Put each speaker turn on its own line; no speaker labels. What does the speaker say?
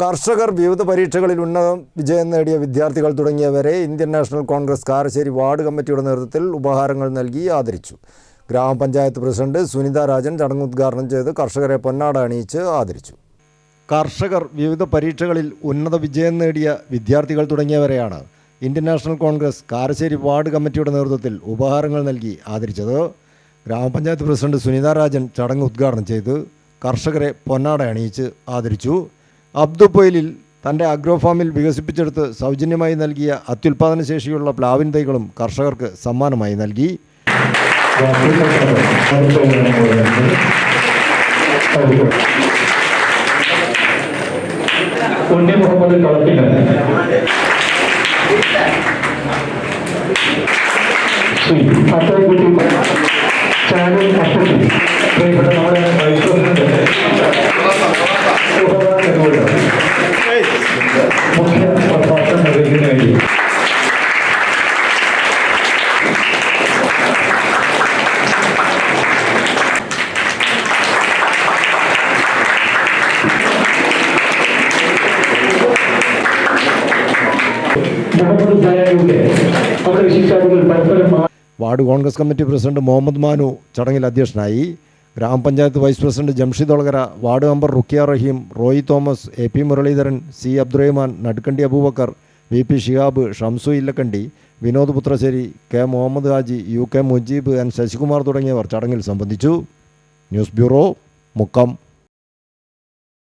കർഷകർ വിവിധ പരീക്ഷകളിൽ ഉന്നത വിജയം നേടിയ വിദ്യാർത്ഥികൾ തുടങ്ങിയവരെ Indian National Congress Karassery ward കമ്മിറ്റിയുടെ നേതൃത്വത്തിൽ ഉപഹാരങ്ങൾ നൽകി ആദരിച്ചു. ഗ്രാമപഞ്ചായത്ത് പ്രസിഡന്റ് സുനിത രാജൻ ചടങ്ങ് ഉദ്ഘാടനം ചെയ്ത് കർഷകരെ പൊന്നാട അണിയിച്ച് ആദരിച്ചു. കർഷകർ വിവിധ പരീക്ഷകളിൽ ഉന്നത വിജയം നേടിയ വിദ്യാർത്ഥികൾ തുടങ്ങിയവരെയാണ് Indian National Congress Karassery ward കമ്മിറ്റിയുടെ നേതൃത്വത്തിൽ ഉപഹാരങ്ങൾ നൽകി ആദരിച്ചത്. ഗ്രാമപഞ്ചായത്ത് പ്രസിഡന്റ് സുനിത രാജൻ ചടങ്ങ് ഉദ്ഘാടനം ചെയ്ത് കർഷകരെ പൊന്നാട അണിയിച്ച് ആദരിച്ചു. അബ്ദുപ്പൊയിലിൽ തന്റെ അഗ്രോ ഫാമിൽ വികസിപ്പിച്ചെടുത്ത് സൗജന്യമായി നൽകിയ അത്യുൽപാദന ശേഷിയുള്ള പ്ലാവിൻ തൈകളും കർഷകർക്ക് സമ്മാനമായി നൽകി.
Muhammad
ward Congress committee president Muhammad Manu ചടങ്ങിൽ അധ്യക്ഷനായി grama panchayat vice president Jamshid Olakara ward member Rukkiya Raheem Roy Thomas A P Muraleedharan C Abdurahiman Nadukkandi Abubacker V P Shihab Shamsu Illakkandi Vinod Puthrasseri K Muhammad Haji U K Mujeeb N Sasikumar തുടങ്ങിയവർ ചടങ്ങിൽ സംബന്ധിച്ചു. News bureau Mukkam.